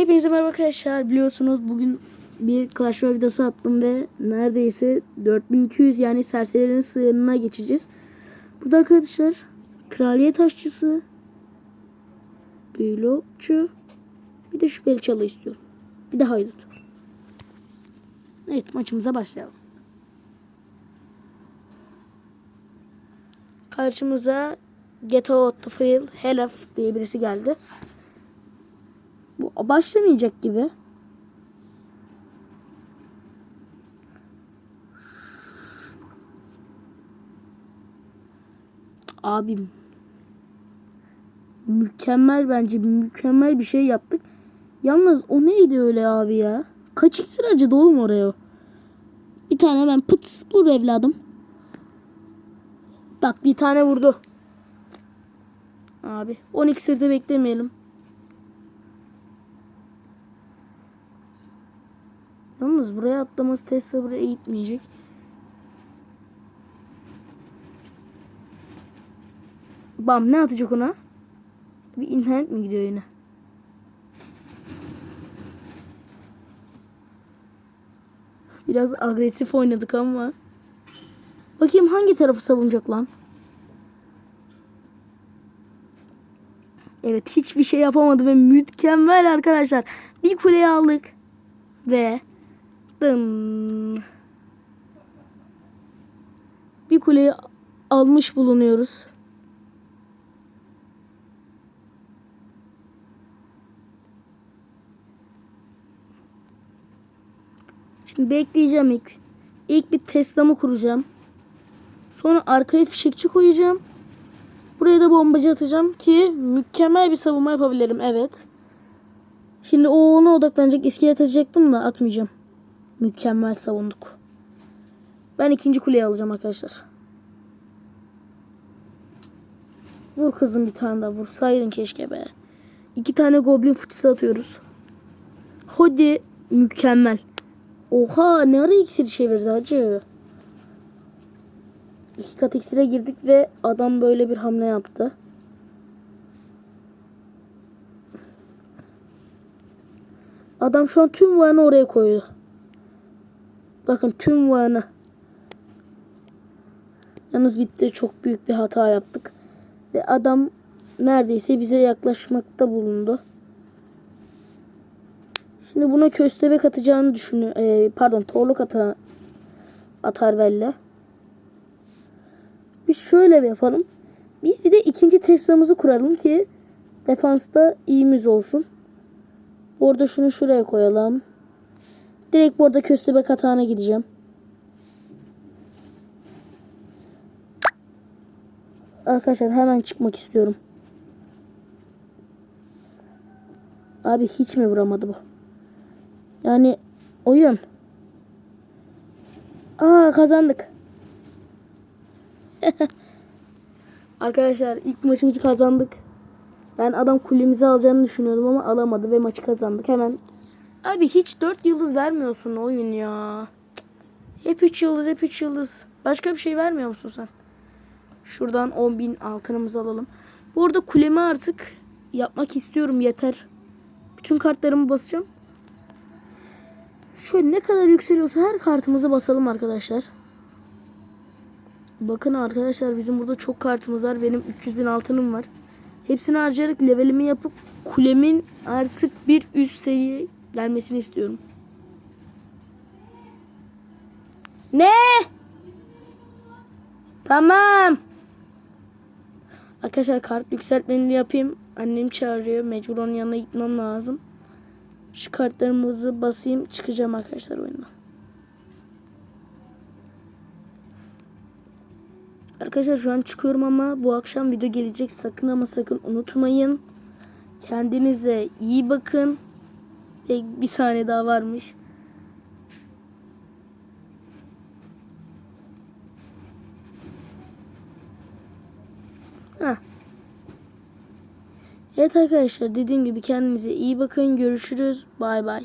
Hepinize merhaba arkadaşlar. Biliyorsunuz bugün bir Clash Royale videosu attım ve neredeyse 4200 yani serserilerin sınırına geçeceğiz. Burada arkadaşlar kraliyet aşçısı, blokçu, bir de şüpheli çalı istiyorum. Bir de haydut. Evet maçımıza başlayalım. Karşımıza Get Out the Field Helaf diye birisi geldi. Bu başlamayacak gibi. Abim. Mükemmel bence mükemmel bir şey yaptık. Yalnız o neydi öyle abi ya? Kaç iksir acıdı oğlum oraya? Bir tane hemen pıt vur evladım. Bak bir tane vurdu. Abi 10 iksirde beklemeyelim. Yalnız buraya atlaması Tesla buraya gitmeyecek. Bam ne atacak ona? Bir internet mi gidiyor yine? Biraz agresif oynadık ama. Bakayım hangi tarafı savunacak lan? Evet hiçbir şey yapamadı ve mükemmel arkadaşlar. Bir kuleyi aldık. Ve Dın. Bir kuleyi almış bulunuyoruz. Şimdi bekleyeceğim ilk. İlk bir Tesla'mı kuracağım. Sonra arkaya fişekçi koyacağım. Buraya da bombacı atacağım ki mükemmel bir savunma yapabilirim. Evet. Şimdi o ona odaklanacak. İskelet atacaktım da atmayacağım. Mükemmel savunduk. Ben ikinci kuleyi alacağım arkadaşlar. Vur kızım bir tane daha. Vursaydın keşke be. İki tane goblin fıçısı atıyoruz. Hadi mükemmel. Oha ne ara iksir çevirdi hacı. İki kat iksire girdik ve adam böyle bir hamle yaptı. Adam şu an tüm vayanı oraya koydu. Bakın tüm vayanı. Yalnız bitti. Çok büyük bir hata yaptık. Ve adam neredeyse bize yaklaşmakta bulundu. Şimdi buna köstebek atacağını düşünüyor. Ee, pardon torluk ata atar belli. Biz şöyle bir yapalım. Biz bir de ikinci Tesla'mızı kuralım ki defansta iyimiz olsun. Orada şunu şuraya koyalım. Direkt bu arada köstebek hatağına gideceğim. Arkadaşlar hemen çıkmak istiyorum. Abi hiç mi vuramadı bu? Yani oyun. Aa kazandık. Arkadaşlar ilk maçımızı kazandık. Ben adam kulemizi alacağını düşünüyordum ama alamadı ve maçı kazandık. Hemen Abi hiç 4 yıldız vermiyorsun oyun ya. Hep 3 yıldız, hep 3 yıldız. Başka bir şey vermiyor musun sen? Şuradan 10.000 altınımızı alalım. Bu arada kulemi artık yapmak istiyorum yeter. Bütün kartlarımı basacağım. Şöyle ne kadar yükseliyorsa her kartımızı basalım arkadaşlar. Bakın arkadaşlar bizim burada çok kartımız var. Benim 300 bin altınım var. Hepsini harcayarak levelimi yapıp kulemin artık bir üst seviye gelmesini istiyorum. Ne? Tamam. Arkadaşlar kart yükseltmeni yapayım. Annem çağırıyor. Mecbur onun yanına gitmem lazım. Şu kartlarımızı basayım. Çıkacağım arkadaşlar oyundan. Arkadaşlar şu an çıkıyorum ama bu akşam video gelecek. Sakın ama sakın unutmayın. Kendinize iyi bakın. Ve bir saniye daha varmış. Heh. Evet arkadaşlar dediğim gibi kendinize iyi bakın. Görüşürüz. Bay bay.